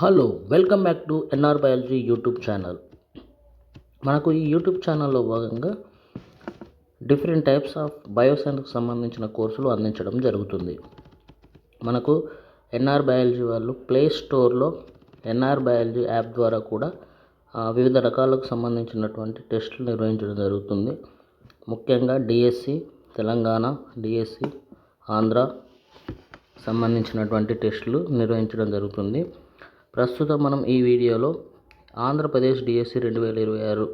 Hello welcome back to NR biology YouTube channel. మనకు ఈ YouTube ఛానల్లో భాగంగా డిఫరెంట్ టైప్స్ ఆఫ్ బయోసైన్స్కి సంబంధించిన కోర్సులు అందించడం జరుగుతుంది. మనకు ఎన్ఆర్ బయాలజీ వాళ్ళు ప్లే స్టోర్లో ఎన్ఆర్ బయాలజీ యాప్ ద్వారా కూడా వివిధ రకాలకు సంబంధించినటువంటి టెస్టులు నిర్వహించడం జరుగుతుంది. ముఖ్యంగా డిఎస్సి తెలంగాణ డిఎస్సి ఆంధ్ర సంబంధించినటువంటి టెస్టులు నిర్వహించడం జరుగుతుంది. ప్రస్తుతం మనం ఈ వీడియోలో ఆంధ్రప్రదేశ్ డిఎస్సి రెండు వేల ఇరవై ఆరు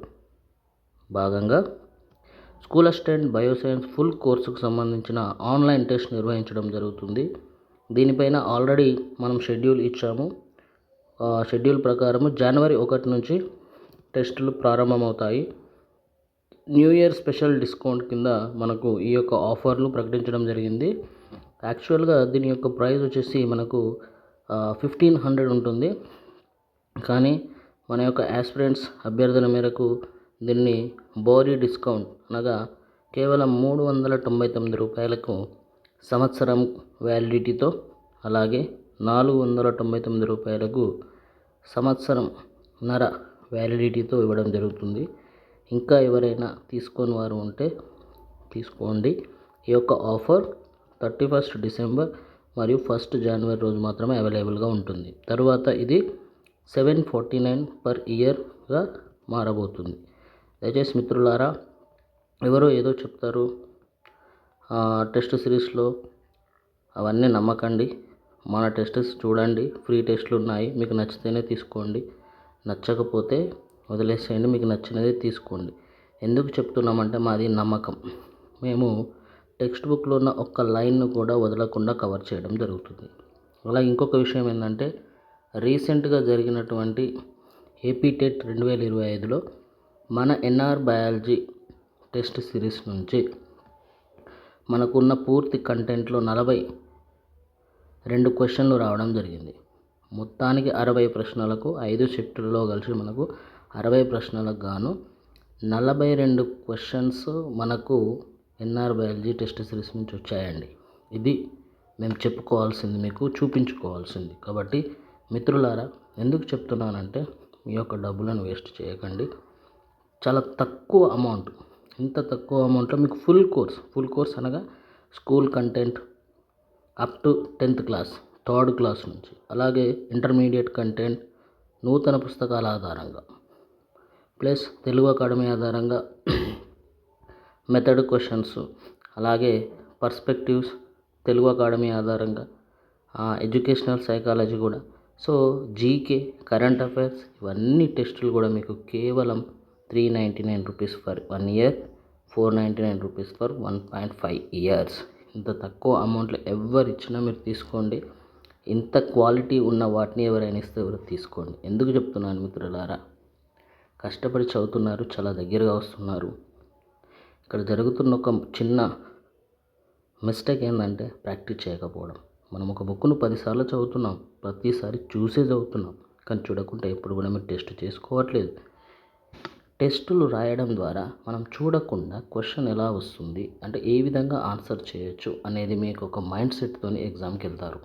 భాగంగా స్కూల్ అసిస్టెంట్ బయోసైన్స్ ఫుల్ కోర్సుకు సంబంధించిన ఆన్లైన్ టెస్ట్ నిర్వహించడం జరుగుతుంది. దీనిపైన ఆల్రెడీ మనం షెడ్యూల్ ఇచ్చాము. ఆ షెడ్యూల్ ప్రకారము జనవరి ఒకటి నుంచి టెస్టులు ప్రారంభమవుతాయి. న్యూ ఇయర్ స్పెషల్ డిస్కౌంట్ కింద మనకు ఈ యొక్క ఆఫర్లు ప్రకటించడం జరిగింది. యాక్చువల్గా దీని యొక్క ప్రైస్ వచ్చేసి మనకు ఫిఫ్టీన్ హండ్రెడ్ ఉంటుంది. కానీ మన యొక్క యాస్పిరెంట్స్ అభ్యర్థుల మేరకు దీన్ని బోరీ డిస్కౌంట్ అనగా కేవలం మూడు వందల తొంభై తొమ్మిది రూపాయలకు సంవత్సరం వ్యాలిడిటీతో అలాగే నాలుగు వందల తొంభై తొమ్మిది రూపాయలకు సంవత్సరం నర వ్యాలిడిటీతో ఇవ్వడం జరుగుతుంది. ఇంకా ఎవరైనా తీసుకొని వారు ఉంటే తీసుకోండి. ఈ యొక్క ఆఫర్ థర్టీ ఫస్ట్ డిసెంబర్ మరియు ఫస్ట్ జనవరి రోజు మాత్రమే అవైలబుల్గా ఉంటుంది. తరువాత ఇది సెవెన్ ఫార్టీ నైన్ పర్ ఇయర్గా మారబోతుంది. దయచేసి మిత్రులారా ఎవరో ఏదో చెప్తారు టెస్ట్ సిరీస్లో అవన్నీ నమ్మకండి. మన టెస్ట్స్ చూడండి ఫ్రీ టెస్ట్లు ఉన్నాయి మీకు నచ్చితేనే తీసుకోండి. నచ్చకపోతే వదిలేసేయండి మీకు నచ్చినది తీసుకోండి. ఎందుకు చెప్తున్నామంటే మాది నమ్మకం. మేము టెక్స్ట్ బుక్లో ఉన్న ఒక్క లైన్ను కూడా వదలకుండా కవర్ చేయడం జరుగుతుంది. అలా ఇంకొక విషయం ఏంటంటే రీసెంట్గా జరిగినటువంటి ఏపీ టెట్ రెండు వేల ఇరవై ఐదులో మన ఎన్ఆర్ బయాలజీ టెస్ట్ సిరీస్ నుంచి మనకున్న పూర్తి కంటెంట్లో నలభై రెండు క్వశ్చన్లు రావడం జరిగింది. మొత్తానికి అరవై ప్రశ్నలకు ఐదు షిఫ్టుల్లో కలిసి మనకు అరవై ప్రశ్నలకు గాను నలభై రెండు క్వశ్చన్స్ మనకు ఎన్ఆర్ బయాలజీ టెస్ట్ సిరీస్ నుంచి వచ్చాయండి. ఇది మేము చెప్పుకోవాల్సింది మీకు చూపించుకోవాల్సింది. కాబట్టి మిత్రులారా ఎందుకు చెప్తున్నానంటే మీ యొక్క డబ్బులను వేస్ట్ చేయకండి. చాలా తక్కువ అమౌంట్ ఇంత తక్కువ అమౌంట్లో మీకు ఫుల్ కోర్స్ ఫుల్ కోర్స్ అనగా school content up to tenth class third class నుంచి. అలాగే ఇంటర్మీడియట్ కంటెంట్ నూతన పుస్తకాల ఆధారంగా ప్లస్ తెలుగు అకాడమీ ఆధారంగా మెథడ్ క్వశ్చన్స్. అలాగే పర్స్పెక్టివ్స్ తెలుగు అకాడమీ ఆధారంగా ఎడ్యుకేషనల్ సైకాలజీ కూడా. సో జీకే కరెంట్ అఫైర్స్ ఇవన్నీ టెస్టులు కూడా మీకు కేవలం three ninety nine rupees for one year four ninety nine rupees for one point five years ఇంత తక్కువ అమౌంట్లో ఎవరు ఇచ్చినా మీరు తీసుకోండి. ఇంత క్వాలిటీ ఉన్న వాటిని ఎవరైనా ఇస్తే ఎవరు తీసుకోండి. ఎందుకు చెప్తున్నాను మిత్రులారా? కష్టపడి చదువుతున్నారు చాలా దగ్గరగా వస్తున్నారు. ఇక్కడ జరుగుతున్న ఒక చిన్న మిస్టేక్ ఏంటంటే ప్రాక్టీస్ చేయకపోవడం. మనం ఒక బుక్ను పదిసార్లు చదువుతున్నాం. ప్రతిసారి చూసే చదువుతున్నాం. కానీ చూడకుండా ఎప్పుడు కూడా మీరు టెస్ట్ చేసుకోవట్లేదు. టెస్టులు రాయడం ద్వారా మనం చూడకుండా క్వశ్చన్ ఎలా వస్తుంది అంటే ఏ విధంగా ఆన్సర్ చేయొచ్చు అనేది మీకు ఒక మైండ్ సెట్తో ఎగ్జామ్కి వెళ్తారు.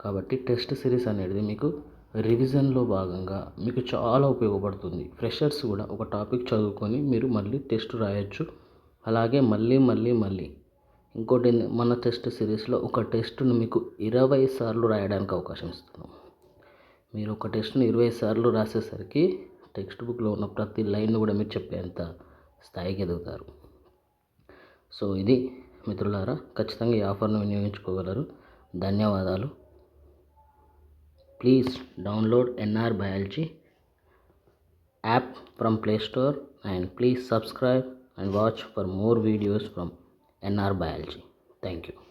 కాబట్టి టెస్ట్ సిరీస్ అనేది మీకు రివిజన్లో భాగంగా మీకు చాలా ఉపయోగపడుతుంది. ఫ్రెషర్స్ కూడా ఒక టాపిక్ చదువుకొని మీరు మళ్ళీ టెస్ట్ రాయొచ్చు. అలాగే మళ్ళీ మళ్ళీ మళ్ళీ. ఇంకోటి మన టెస్ట్ సిరీస్లో ఒక టెస్ట్ను మీకు ఇరవై సార్లు రాయడానికి అవకాశం ఇస్తున్నాం. మీరు ఒక టెస్ట్ని ఇరవై సార్లు రాసేసరికి టెక్స్ట్ బుక్లో ఉన్న ప్రతి లైన్ కూడా మీరు చెప్పేంత స్థాయికి ఎదుగుతారు. సో ఇది మిత్రులారా ఖచ్చితంగా ఈ ఆఫర్ను వినియోగించుకోగలరు. ధన్యవాదాలు. Please download NR Biology app from Play Store and please subscribe and watch for more videos from NR Biology. Thank you.